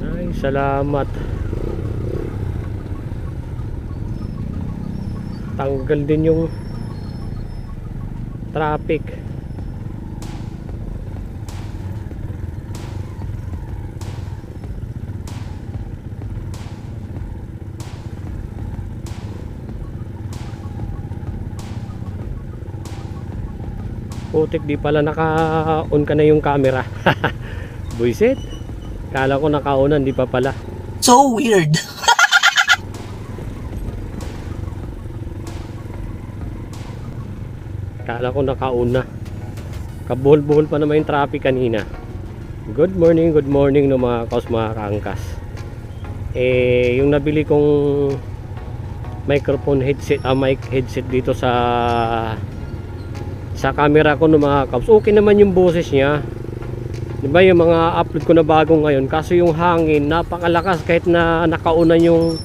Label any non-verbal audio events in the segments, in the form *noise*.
Ay, salamat. Tanggal din yung traffic. Putik di pala naka-on ka na yung camera. *laughs* Buisit. Kala ko naka-on di pa pala. So weird. *laughs* Kala ko naka-on na. Kabuhol-buhol pa naman yung traffic kanina. Good morning, good morning no mga kaos mga kaangkas. Eh, yung nabili kong microphone headset, ah, mic headset dito sa sa camera ko no mga kaos. Okay naman yung boses niya. Di ba yung mga upload ko na bago ngayon kaso yung hangin napakalakas kahit na nakauna yung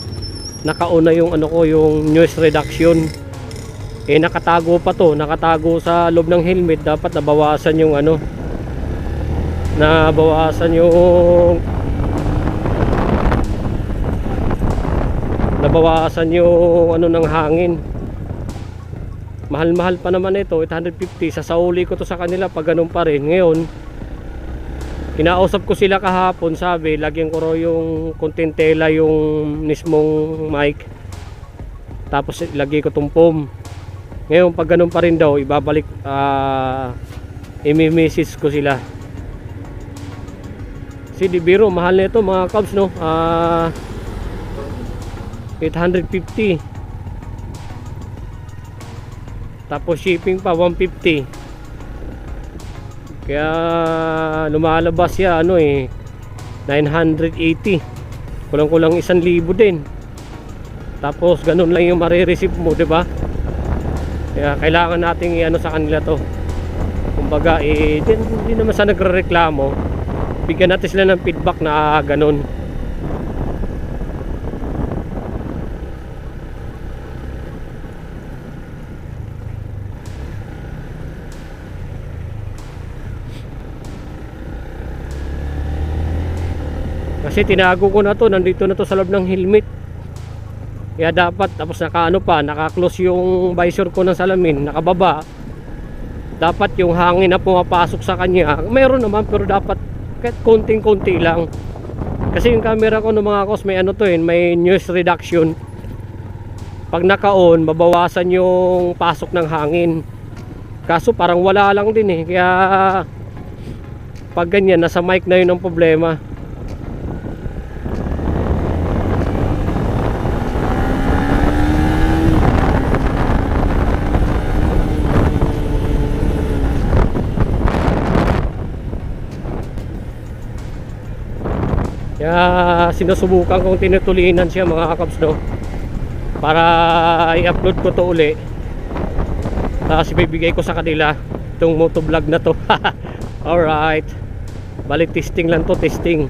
nakauna yung ano ko yung noise reduction eh nakatago pa to nakatago sa loob ng helmet dapat nabawasan yung ano nabawasan yung nabawasan yung ano ng hangin mahal-mahal pa naman ito 850 sa sauli ko to sa kanila pag ganun pa rin. Ngayon kinausap ko sila kahapon sabi lagyan ko raw yung kontentela yung mismong mic. Tapos lagay ko tong foam ngayon pag ganun pa rin daw ibabalik ah imi-message ko sila. Si Di Biro mahal na ito mga cubs no? Ah 850 tapos shipping pa 150 kaya lumalabas siya ano eh 980 kulang kulang 1,000 din. Tapos ganun lang yung marireceive mo 'di ba? Kaya kailangan nating i-ano sa kanila to. Kumbaga eh di, di naman sa nagrereklamo. Bigyan natin sila ng feedback na ah, ganun Kasi tinago ko na to, nandito na to sa loob ng helmet. Kaya dapat, tapos naka ano pa, naka-close yung visor ko ng salamin, nakababa. Dapat yung hangin na pumapasok sa kanya, meron naman pero dapat kahit konting-konti lang. Kasi yung camera ko ng mga kos may ano to yun, may noise reduction. Pag naka-on, mabawasan yung pasok ng hangin. Kaso parang wala lang din eh, kaya pag ganyan, nasa mic na yun ang problema. Kaya sinusubukan kong tinutulinan siya mga kakabs no? Para i-upload ko to uli. Tapos ibibigay ko sa kanila itong motovlog na to. *laughs* Alright. Balik testing lang to testing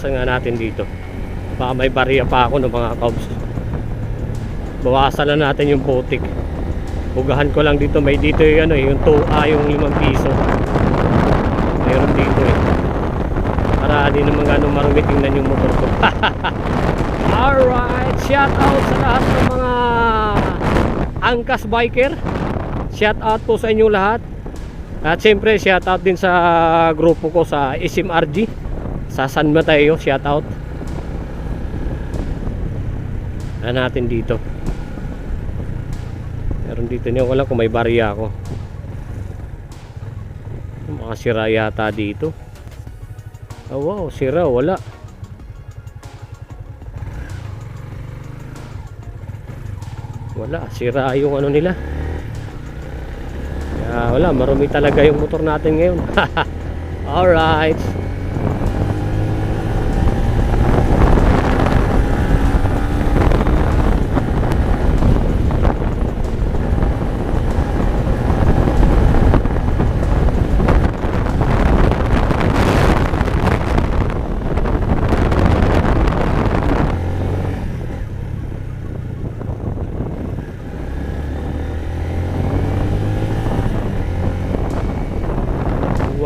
bawasan nga natin dito. Baka may barya pa ako ng mga cobs bawasan na natin yung putik. Pugahan ko lang dito. May dito yung ano eh, yung 2 ah, yung 5 piso. Meron dito eh. Para di naman gano'ng marumi tingnan yung motor ko. *laughs* Alright shout out sa lahat ng mga angkas biker. Shout out po sa inyong lahat. At siyempre shout out din sa grupo ko sa SMRG sa San Mateo shout out. Na natin dito? Meron dito niyo wala kung may barya ako. Makasira yata dito. Oh wow sira. Wala. Wala. Sira yung ano nila. Kaya wala. Marumi talaga yung motor natin ngayon. *laughs* Alright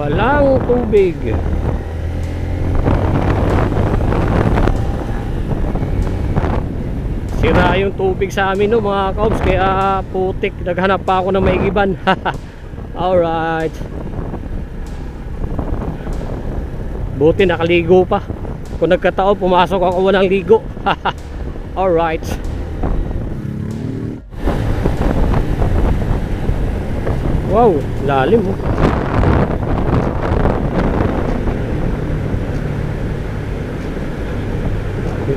walang tubig. Sira yung tubig sa amin no mga kaobs kaya putik naghanap pa ako ng maigiban. *laughs* Alright. Buti nakaligo pa. Kung nagkataon pumasok ako walang ligo. *laughs* Alright. Wow lalim oh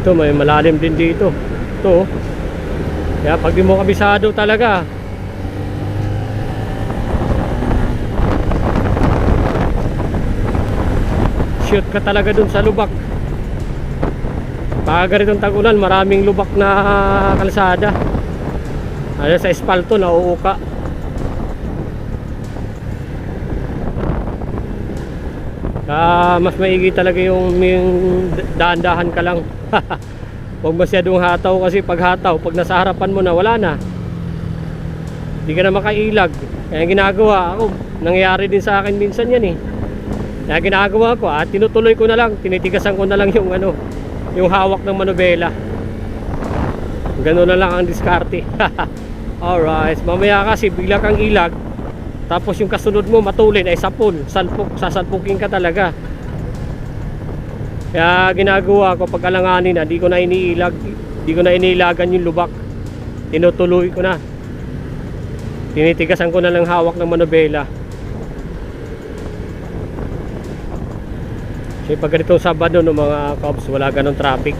Dito may malalim din dito. Ito. oh. Kaya pag di mo kabisado talaga. Shoot ka talaga dun sa lubak. Pag ganitong tagulan, maraming lubak na kalsada. Ano sa espalto, nauuka. Kaya mas maigi talaga yung, yung dahan-dahan ka lang. *laughs* Huwag masyadong hataw kasi pag hataw, pag nasa harapan mo na, wala na. Hindi ka na makailag. Kaya ginagawa ako, nangyayari din sa akin minsan yan eh. Kaya ginagawa ko, at tinutuloy ko na lang, tinitigasan ko na lang yung ano, yung hawak ng manubela. Ganun na lang ang diskarte. *laughs* Alright, mamaya kasi bigla kang ilag, tapos yung kasunod mo matulin ay sapul, salpuk, sasalpukin ka talaga. Kaya ginagawa ko pag alanganin na, di ko na iniilag, di ko na iniilagan yung lubak. Tinutuloy ko na. Tinitigasan ko na lang hawak ng manobela. Kasi pag ganitong Sabado no mga cops, wala ganong traffic.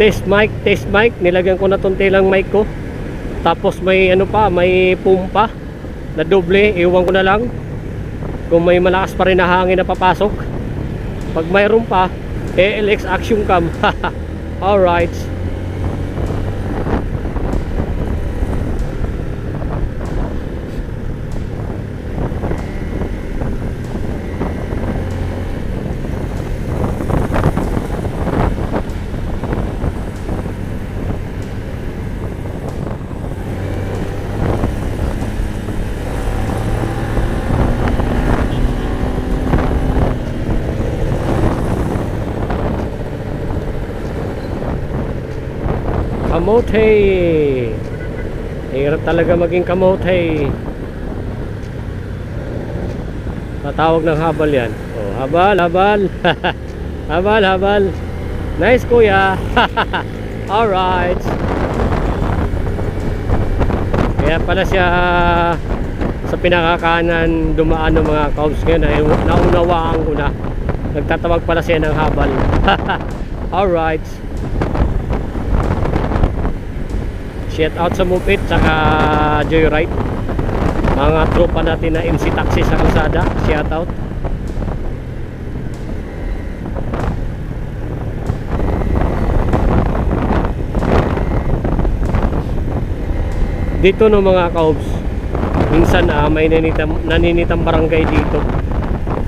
Test mic, test mic, nilagyan ko na tong telang mic ko. Tapos may ano pa, may pumpa na doble, iwan ko na lang. Kung may malakas pa rin na hangin na papasok. Pag mayroon pa, ALX Action Cam. *laughs* Alright. Kamote. Hirap talaga maging kamote. Tatawag ng habal yan. Oh, habal, habal. *laughs* habal, habal. Nice kuya. *laughs* Alright. Kaya pala siya sa pinakakanan dumaan ng mga cows ngayon ay naunawaan ko na. Nagtatawag pala siya ng habal. *laughs* Alright. Shout out sa Mupit saka Joyride. Mga tropa natin na MC Taxi sa kalsada. Shout out. dito no mga kaobs minsan ah, may naninitang, naninitang barangay dito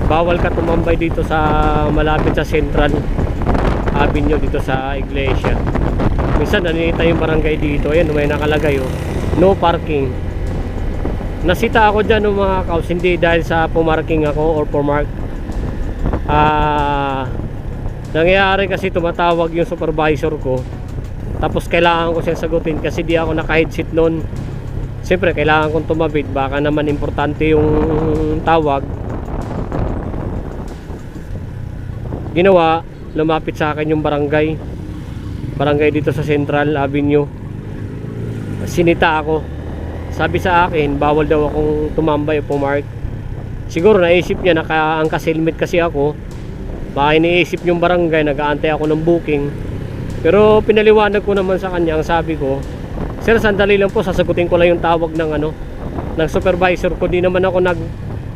bawal ka tumambay dito sa malapit sa Central Avenue dito sa iglesia. Minsan naninita yung barangay dito. Ayan may nakalagay oh. No parking. Nasita ako dyan ng mga kaos. Hindi dahil sa pumarking ako or pumark. Ah nangyayari kasi tumatawag yung supervisor ko. Tapos kailangan ko siyang sagutin kasi di ako naka-headset noon siyempre kailangan kong tumabit. Baka naman importante yung tawag. Ginawa lumapit sa akin yung barangay. Barangay dito sa Central Avenue. Sinita ako. Sabi sa akin bawal daw akong tumambay o pumark. Siguro naisip niya naka-angkas helmet kasi ako. Baka iniisip yung barangay nag-aantay ako ng booking. Pero pinaliwanag ko naman sa kanya ang sabi ko sir sandali lang po sasagutin ko lang yung tawag ng ano ng supervisor ko. Di naman ako nag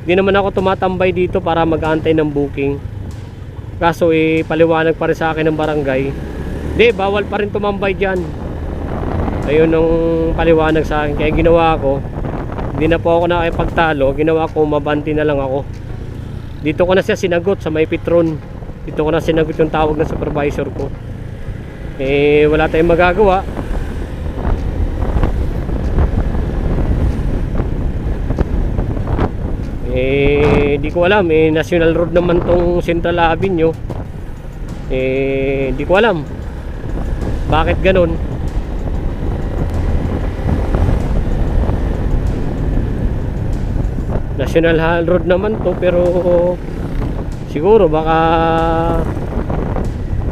di naman ako tumatambay dito para mag-aantay ng booking kaso eh paliwanag pa rin sa akin ng barangay. Di bawal pa rin tumambay dyan. Ayun ang paliwanag sa akin. Kaya ginawa ko hindi na po ako nakipagtalo ginawa ko mabanti na lang ako. Dito ko na siya sinagot sa may Petron. Dito ko na sinagot yung tawag ng supervisor ko. Eh wala tayong magagawa eh ko alam eh national road naman tong Central Avenue. Eh di ko alam bakit ganon National Road naman to pero siguro baka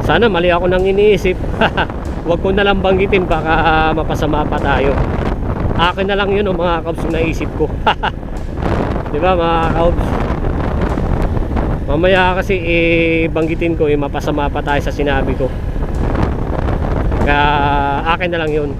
sana mali ako nang iniisip. *laughs* Wag ko na lang banggitin baka mapasama pa tayo. Akin na lang yun ang mga kabs na naisip ko. *laughs* Di ba mga kabs mamaya kasi eh, banggitin ko eh, mapasama pa tayo sa sinabi ko. Kaya akin na lang yun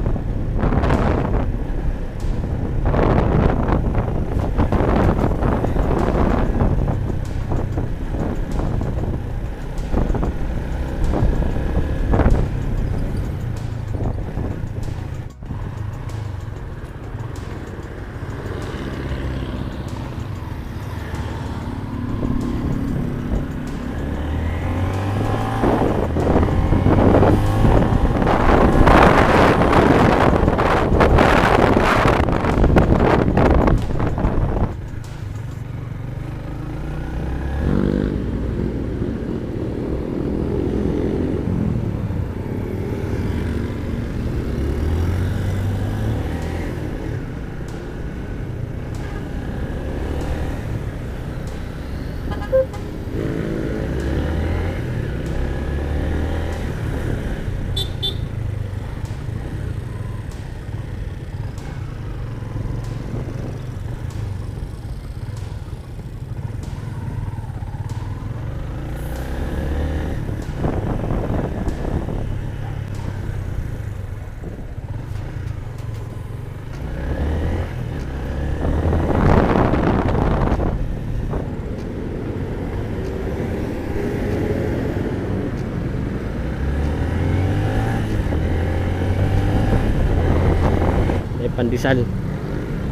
pandesal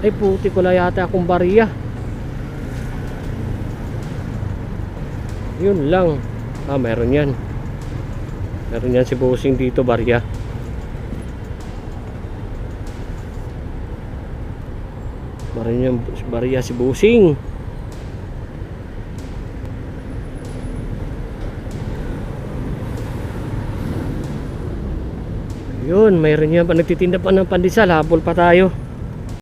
ay puti ko na yata akong bariya. Yun lang. Ah meron yan. Meron yan si Busing dito barya meron yan barya si Busing yun mayroon yan pa nagtitinda pa ng pandesal habol pa tayo